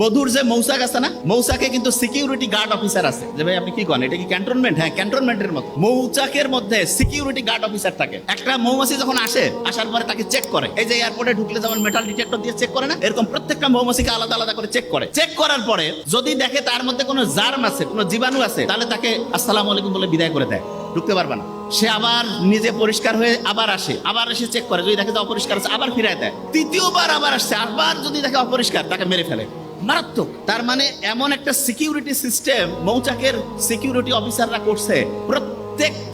মধুর যে মৌসাক আছে না মৌসাকে কিন্তু সিকিউরিটি গার্ড অফিসার আছে। যে ভাই, আপনি কি করেন? এটা কি ক্যান্টনমেন্ট হ্যাঁ ক্যান্টনমেন্টের মতো। মৌচাকের মধ্যে সিকিউরিটি গার্ড অফিসার থাকে। একটা মৌমাছি যখন আসে, আসার পরে তাকে চেক করে। এই যে এয়ারপোর্টে ঢুকলে যেমন মেটাল ডিটেক্টর দিয়ে চেক করে না, এরকম প্রত্যেকটা মৌমাছিকে আলাদা আলাদা করে চেক করে। চেক করার পরে যদি দেখে তার মধ্যে কোনো জার্ম আছে, কোনো জীবাণু আছে, তাহলে তাকে আসসালামু আলাইকুম বলে বিদায় করে দেয়। ঢুকতে পারবে না। সে আবার নিজে পরিষ্কার হয়ে আবার আসে। আবার এসে চেক করে। যদি দেখে যে অপরিষ্কার আছে, আবার ফিরায় দেয়। তৃতীয়বার আবার আসছে। আবার যদি দেখে অপরিষ্কার, তাকে মেরে ফেলে। মারাত্মক। তার মানে এমন একটা সিকিউরিটি সিস্টেম মৌচাকের সিকিউরিটি অফিসাররা করছে। প্রত্যেক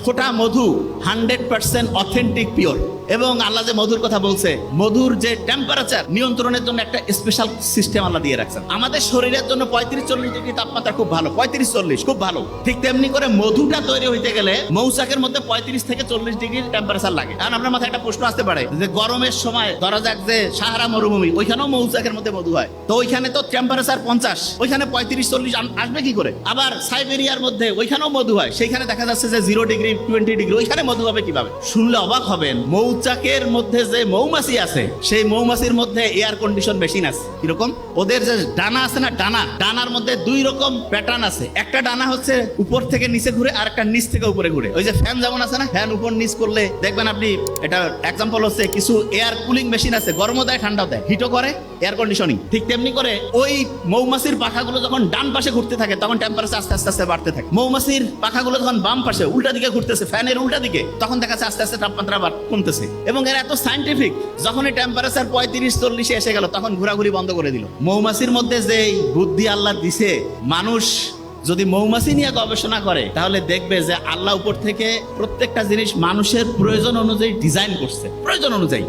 ফোঁটা মধু হান্ড্রেড পার্সেন্ট অথেন্টিক, পিওর। এবং আল্লাহ যে মধুর কথা বলছে, মধুর যে টেম্পারেচার নিয়ন্ত্রণের জন্য একটা স্পেশাল সিস্টেম আল্লাহ দিয়ে রাখছেন। আমাদের শরীরের জন্য পঁয়ত্রিশ, চল্লিশ ডিগ্রি তাপমাত্রা খুব ভালো, পঁয়ত্রিশ, চল্লিশ, খুব ভালো। ঠিক তেমনি করে মধুটা তৈরি হইতে গেলে মৌচাকের মধ্যে পঁয়ত্রিশ থেকে চল্লিশ ডিগ্রি টেম্পারেচার লাগে। কারণ আপনার মাথায় একটা প্রশ্ন আসতে পারে যে গরমের সময় ধরা যাক যে সাহারা মরুভূমি, ওইখানেও মৌচাকের মধ্যে মধু হয়। তো ওইখানে তো টেম্পারেচার পঞ্চাশ, ওইখানে পঁয়ত্রিশ, চল্লিশ আসবে কি করে? আবার সাইবেরিয়ার মধ্যে ওইখানেও মধু হয়, সেইখানে দেখা যাচ্ছে যে জিরো ডিগ্রি টোয়েন্টি ডিগ্রি ওইখানে মধু হবে কীভাবে? শুনলে অবাক হবেন, মৌচাকের মধ্যে যে মৌমাছি আছে, সেই মৌমাছির মধ্যে এয়ার কন্ডিশন মেশিন আছে। কীরকম? ওদের যে ডানা আছে না, ডানা, ডানার মধ্যে দুই রকম প্যাটার্ন আছে। একটা ডানা হচ্ছে উপর থেকে নিচে ঘুরে, আর একটা নিচ থেকে উপরে ঘুরে। ওই যে ফ্যান যেমন আছে না ফ্যান উপর নিচ করলে, দেখবেন আপনি, এটা এক্সাম্পল হচ্ছে কিছু এয়ার কুলিং মেশিন আছে, গরমও দেয়, ঠান্ডাও দেয়। হিটও করে এয়ার কন্ডিশনিং ঠিক তেমনি করে ওই মৌমাছির পাখাগুলো যখন ডান পাশে ঘুরতে থাকে, তখন টেম্পারেচার আস্তে আস্তে আস্তে বাড়তে থাকে। মৌমাছির পাখাগুলো যখন বাম পাশে, উল্টা দিকে ঘুরতেছে, ফ্যানের উল্টা দিকে, তখন দেখা যাচ্ছে আস্তে আস্তে তাপমাত্রা কমতেছে। এবং এরা এত সাইন্টিফিক যখন এই টেম্পারেচার পঁয়ত্রিশ, চল্লিশে এসে গেল, তখন ঘোরাঘুরি বন্ধ করে দিল। মৌমাছির মধ্যে যে বুদ্ধি আল্লাহ দিছে, মানুষ যদি মৌমাছি নিয়ে গবেষণা করে, তাহলে দেখবে যে আল্লাহ উপর থেকে প্রত্যেকটা জিনিস মানুষের প্রয়োজন অনুযায়ী ডিজাইন করছে। প্রয়োজন অনুযায়ী।